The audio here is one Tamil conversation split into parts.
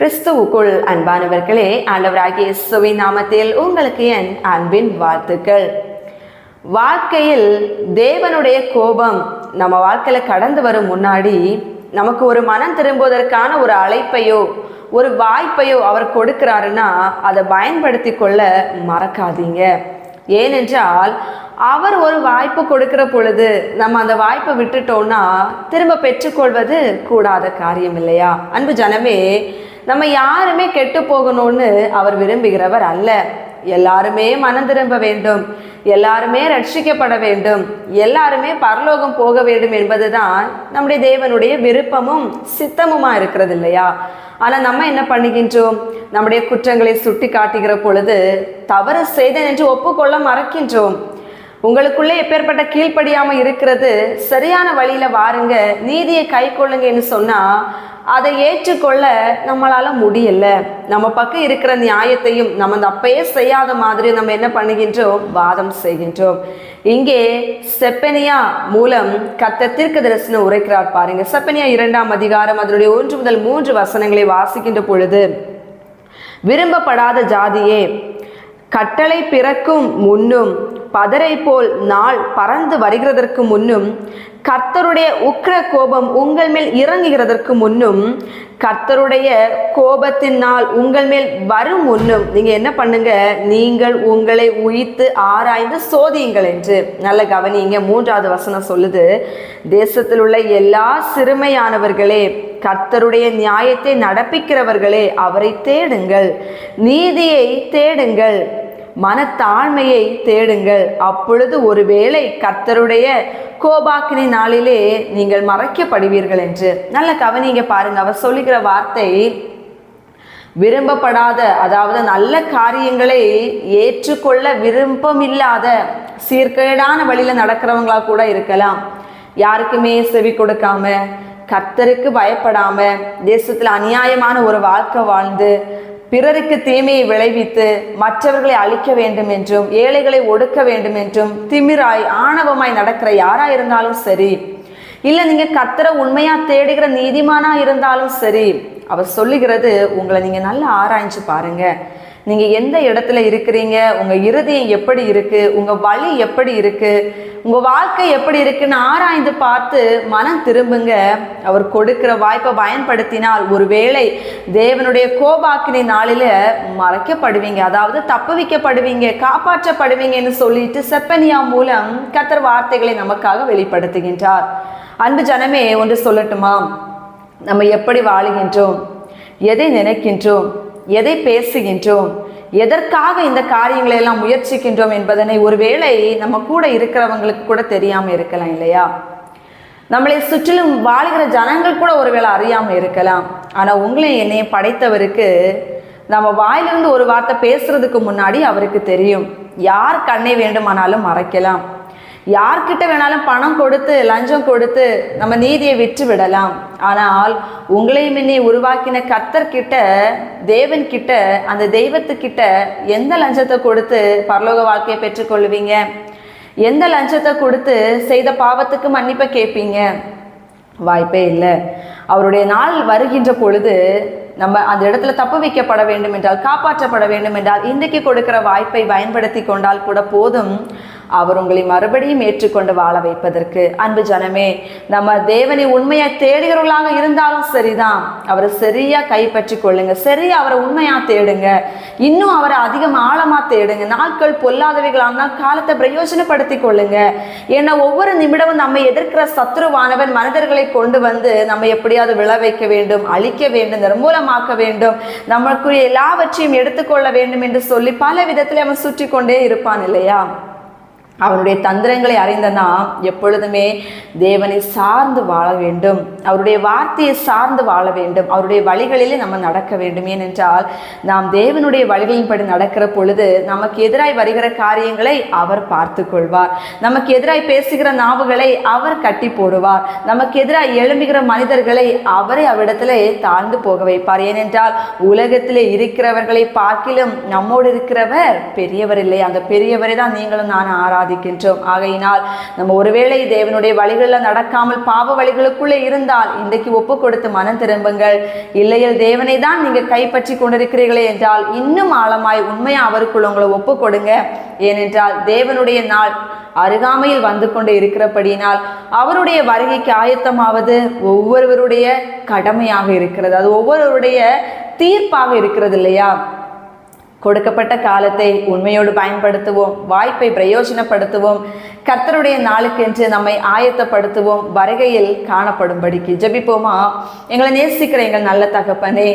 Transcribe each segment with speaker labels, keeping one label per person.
Speaker 1: கிறிஸ்துவுக்குள் அன்பானவர்களே ஆண்டவராகிய இயேசுவின் நாமத்தில் உங்களுக்கு என் அன்பின் வாழ்த்துக்கள். வாழ்க்கையில் தேவனுடைய கோபம் நம்ம வாழ்க்கையில கடந்து வரும் முன்னாடி நமக்கு ஒரு மனம் திரும்புவதற்கான ஒரு அழைப்பையோ ஒரு வாய்ப்பையோ அவர் கொடுக்கிறாருன்னா அதை பயன்படுத்தி கொள்ள மறக்காதீங்க. ஏனென்றால் அவர் ஒரு வாய்ப்பு கொடுக்கிற பொழுது நம்ம அந்த வாய்ப்பை விட்டுட்டோம்னா திரும்ப பெற்றுக்கொள்வது கூடாத காரியம் இல்லையா? அன்பு ஜனமே நம்ம யாருமே கெட்டு போகணும்னு அவர் விரும்புகிறவர் அல்ல. எல்லாருமே மனம் திரும்ப வேண்டும். எல்லாருமே ரட்சிக்கப்பட வேண்டும். எல்லாருமே பரலோகம் போக வேண்டும் என்பதுதான் நம்முடைய தேவனுடைய விருப்பமும் சித்தமுமா இருக்கிறது இல்லையா? ஆனால் நம்ம என்ன பண்ணுகின்றோம்? நம்முடைய குற்றங்களை சுட்டி காட்டுகிற பொழுது தவறு செய்தேன் என்று ஒப்புக்கொள்ள மறக்கின்றோம். உங்களுக்குள்ளே எப்பேற்பட்ட கீழ்ப்படியாமல் இருக்கிறது சரியான வழியில் வாருங்க நீதியை கை கொள்ளுங்கன்னு சொன்னால் அதை ஏற்றுக்கொள்ள நம்மளால் முடியல. நம்ம பக்கம் இருக்கிற நியாயத்தையும் நம்ம அந்த அப்பயே செய்யாத மாதிரி நம்ம என்ன பண்ணுகின்றோம்? வாதம் செய்கின்றோம். இங்கே செப்பனியா மூலம் கத்த தீர்க்க தரிசனம் உரைக்கிறார் பாருங்க. செப்பனியா இரண்டாம் அதிகாரம் அதனுடைய ஒன்று முதல் மூன்று வசனங்களை வாசிக்கின்ற பொழுது விரும்பப்படாத ஜாதியே கட்டளை பிறக்கும் முன்னும் பதரை போல் நாள் பறந்து வருகிறதற்கு முன்னும் கர்த்தருடைய உக்ர கோபம் உங்கள் மேல் இறங்குகிறதற்கு முன்னும் கர்த்தருடைய கோபத்தின் நாள் உங்கள் மேல் வரும் முன்னும் நீங்க என்ன பண்ணுங்க? நீங்கள் உங்களை உயித்து ஆராய்ந்து சோதியுங்கள் என்று. நல்ல கவனிங்க மூன்றாவது வசனம் சொல்லுது தேசத்தில் உள்ள எல்லா சிறுமையானவர்களே கர்த்தருடைய நியாயத்தை நடப்பிக்கிறவர்களே அவரை தேடுங்கள். நீதியை தேடுங்கள். மனத்தாழ்மையை தேடுங்கள். அப்பொழுது ஒருவேளை கர்த்தருடைய கோபாக்கினி நாளிலே நீங்கள் மறைக்கப்படுவீர்கள் என்று. நல்ல கவனிங்க பாருங்க அவர் சொல்லுகிற வார்த்தை விரும்பப்படாத அதாவது நல்ல காரியங்களை ஏற்றுக்கொள்ள விருப்பமில்லாத சீர்கேடான வழியில நடக்கிறவங்களா கூட இருக்கலாம். யாருக்குமே செவி கொடுக்காம கர்த்தருக்கு பயப்படாம தேசத்தில் அநியாயமான ஒரு வாழ்க்கை வாழ்ந்து பிறருக்கு தீமையை விளைவித்து மற்றவர்களை அழிக்க வேண்டும் என்றும் ஏழைகளை ஒடுக்க வேண்டும் என்றும் திமிராய் ஆணவமாய் நடக்கிற யாரா இருந்தாலும் சரி. இல்லை நீங்க கர்த்தரை உண்மையா தேடுகிற நீதிமானா இருந்தாலும் சரி. அவர் சொல்லுகிறது உங்களை நீங்கள் நல்லா ஆராய்ஞ்சு பாருங்கள் நீங்கள் எந்த இடத்துல இருக்கிறீங்க? உங்கள் இருதயம் எப்படி இருக்குது உங்கள் வழி எப்படி இருக்குது உங்கள் வாழ்க்கை எப்படி இருக்குன்னு ஆராய்ந்து பார்த்து மனம் திரும்புங்க. அவர் கொடுக்கிற வாய்ப்பை பயன்படுத்தினால் ஒருவேளை தேவனுடைய கோபாக்கினை நாளில் மறைக்கப்படுவீங்க. அதாவது தப்பு வைக்கப்படுவீங்க காப்பாற்றப்படுவீங்கன்னு சொல்லிட்டு செப்பனியா மூலம் கத்தர் வார்த்தைகளை நமக்காக வெளிப்படுத்துகின்றார். அன்பு ஜனமே ஒன்று சொல்லட்டுமா? நம்ம எப்படி வாழுகின்றோம்? எதை நினைக்கின்றோம்? எதை பேசுகின்றோம்? எதற்காக இந்த காரியங்களை எல்லாம் முயற்சிக்கின்றோம் என்பதனை ஒருவேளை நம்ம கூட இருக்கிறவங்களுக்கு கூட தெரியாமல் இருக்கலாம் இல்லையா? நம்மளை சுற்றிலும் வாழ்கிற ஜனங்கள் கூட ஒருவேளை அறியாமல் இருக்கலாம். ஆனால் உங்களையும் என்னையும் படைத்தவருக்கு நம்ம வாயிலிருந்து ஒரு வார்த்தை பேசுறதுக்கு முன்னாடி அவருக்கு தெரியும். யார் கண்ணை வேண்டுமானாலும் மறைக்கலாம். யார்கிட்ட வேணாலும் பணம் கொடுத்து லஞ்சம் கொடுத்து நம்ம நீதியை விற்று விடலாம். ஆனால் உங்களையும் என்னை உருவாக்கின கத்தர்கிட்ட தேவன்கிட்ட அந்த தெய்வத்துக்கிட்ட எந்த லஞ்சத்தை கொடுத்து பரலோக வாழ்க்கையை பெற்றுக்கொள்வீங்க? எந்த லஞ்சத்தை கொடுத்து செய்த பாவத்துக்கு மன்னிப்பை கேட்பீங்க? வாய்ப்பே இல்லை. அவருடைய நாள் வருகின்ற பொழுது நம்ம அந்த இடத்துல தப்பு வைக்கப்பட வேண்டும் என்றால் காப்பாற்றப்பட வேண்டும் என்றால் இன்றைக்கு கொடுக்கிற வாய்ப்பை பயன்படுத்தி கொண்டால் கூட போதும். அவர் உங்களை மறுபடியும் ஏற்றுக்கொண்டு வாழ வைப்பதற்கு. அன்பு ஜனமே நம்ம தேவனை உண்மையை தேடுகிறவர்களாக இருந்தாலும் சரிதான். அவரை சரியா கைப்பற்றி கொள்ளுங்க. சரியா அவரை உண்மையா தேடுங்க. இன்னும் அவரை அதிகம் ஆழமா தேடுங்க. நாட்கள் பொல்லாதவைகளாக காலத்தை பிரயோஜனப்படுத்தி கொள்ளுங்க. ஏன்னா ஒவ்வொரு நிமிடமும் நம்ம எதிர்க்கிற சத்ருவானவன் மனிதர்களை கொண்டு வந்து நம்ம எப்படியாவது விழ வைக்க வேண்டும் அழிக்க வேண்டும் நிர்மூலமாக்க வேண்டும். நமக்குரிய எல்லாவற்றையும் எடுத்துக்கொள்ள வேண்டும் என்று சொல்லி பல விதத்தில் அவன் சுற்றி கொண்டே இருப்பான் இல்லையா? அவனுடைய தந்திரங்களை அறிந்த நாம் எப்பொழுதுமே தேவனை சார்ந்து வாழ வேண்டும். அவருடைய வார்த்தையை சார்ந்து வாழ வேண்டும். அவருடைய வழிகளிலே நம்ம நடக்க வேண்டும். ஏனென்றால் நாம் தேவனுடைய வழிகளின்படி நடக்கிற பொழுது நமக்கு எதிராய் வருகிற காரியங்களை அவர் பார்த்து கொள்வார் நமக்கு எதிராய் பேசுகிற நாவுகளை அவர் கட்டி போடுவார். நமக்கு எதிராக எழும்புகிற மனிதர்களை அவரை அவ்விடத்திலே தாழ்ந்து போக வைப்பார். ஏனென்றால் உலகத்திலே இருக்கிறவர்களை பார்க்கிலும் நம்மோடு இருக்கிறவர் பெரியவர் இல்லை. அந்த பெரியவரை தான் நீங்களும் நான் ஆராதி ஆராதிக்கின்றோம் ஆகையினால் நம்ம ஒருவேளை தேவனுடைய வழிகளில் நடக்காமல் பாவ வழிகளுக்குள்ளே இருந்தால் இன்றைக்கு ஒப்பு கொடுத்து மனம் திரும்புங்கள். இல்லையில் தேவனை தான் நீங்க கைப்பற்றி கொண்டிருக்கிறீர்களே என்றால் இன்னும் ஆழமாய் உண்மையா அவருக்குள்ள உங்களை ஒப்பு கொடுங்க. ஏனென்றால் தேவனுடைய நாள் அருகாமையில் வந்து கொண்டு இருக்கிறபடியினால் அவருடைய வருகைக்கு ஆயத்தமாவது ஒவ்வொருவருடைய கடமையாக இருக்கிறது. அது ஒவ்வொருவருடைய தீர்ப்பாக இருக்கிறது இல்லையா? கொடுக்கப்பட்ட காலத்தை உண்மையோடு பயன்படுத்துவோம் வாய்ப்பை பிரயோஜனப்படுத்துவோம் கர்த்தருடைய நாளுக்கென்று நம்மை ஆயத்தப்படுத்துவோம். வருகையில் காணப்படும்படிக்கு ஜபிப்போமா? எங்களை நேசிக்கிற எங்கள் நல்ல தகப்பனே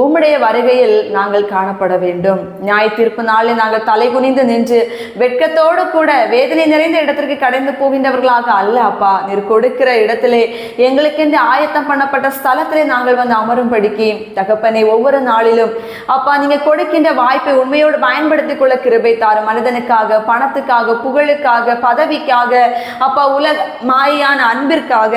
Speaker 1: உம்முடைய வருகையில் நாங்கள் காணப்பட வேண்டும். நியாய தீர்ப்பு நாளில் நாங்கள் தலை குனிந்து நின்று வெட்கத்தோடு கூட வேதனை நிறைந்த இடத்திற்கு கடந்து போகின்றவர்களாக அல்ல அப்பா. நீர் கொடுக்கிற இடத்திலே எங்களுக்கென்று ஆயத்தம் பண்ணப்பட்ட ஸ்தலத்திலே நாங்கள் வந்து அமரும்படிக்கு தகப்பனை ஒவ்வொரு நாளிலும் அப்பா நீங்க கொடுக்கின்ற வாய்ப்பை உண்மையோடு பயன்படுத்திக் கொள்ள கிருபை தாரும். மனிதனுக்காக பணத்துக்காக புகழுக்காக பதவிக்காக அப்பா உலக மாயான அன்பிற்காக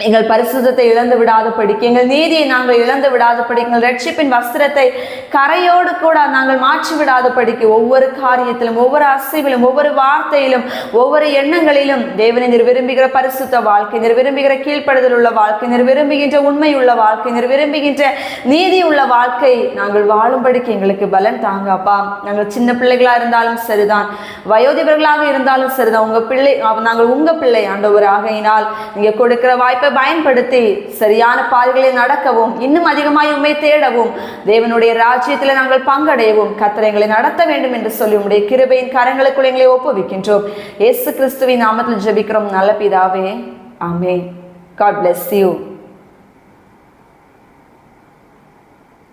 Speaker 1: எங்கள் பரிசுத்தத்தை இழந்து விடாதபடிக்கு எங்கள் நீதியை நாங்கள் இழந்து விடாதபடிக்கு எங்கள் ரட்சிப்பின் வஸ்திரத்தை கரையோடு கூட நாங்கள் மாற்றி விடாதபடிக்கு ஒவ்வொரு காரியத்திலும் ஒவ்வொரு அசைவிலும் ஒவ்வொரு வார்த்தையிலும் ஒவ்வொரு எண்ணங்களிலும் தேவனை நீர் விரும்புகிற பரிசுத்த வாழ்க்கை நீர் விரும்புகிற கீழ்ப்படுதல் உள்ள வாழ்க்கை நீர் விரும்புகின்ற உண்மை உள்ள வாழ்க்கை நீர் விரும்புகின்ற நீதி உள்ள வாழ்க்கை நாங்கள் வாழும்படிக்கு எங்களுக்கு பலன் தாங்க அப்பா நாங்கள் சின்ன பிள்ளைகளா இருந்தாலும் சரிதான் வயோதிபர்களாக இருந்தாலும் சரிதான் உங்க பிள்ளை நாங்கள் உங்க பிள்ளை ஆண்டவர் ஆகையினால் நீங்க கொடுக்கிற வாய்ப்பை பயன்படுத்தி சரியான பாதைகளில் நடக்கவும் இன்னும் அதிகமாய் உண்மை தேடவும் தேவனுடைய ராஜ்யத்தில் நாங்கள் பங்கடையவும் கத்திரங்களை நடத்த வேண்டும் என்று சொல்லி உம்முடைய கிருபையின் கரங்களுக்குள் எங்களை ஒப்புவிக்கின்றோம். இயேசு கிறிஸ்துவின் நாமத்தில் ஜபிக்கிறோம். நல்ல பிதாவே ஆமே காட் பிளஸ் யூ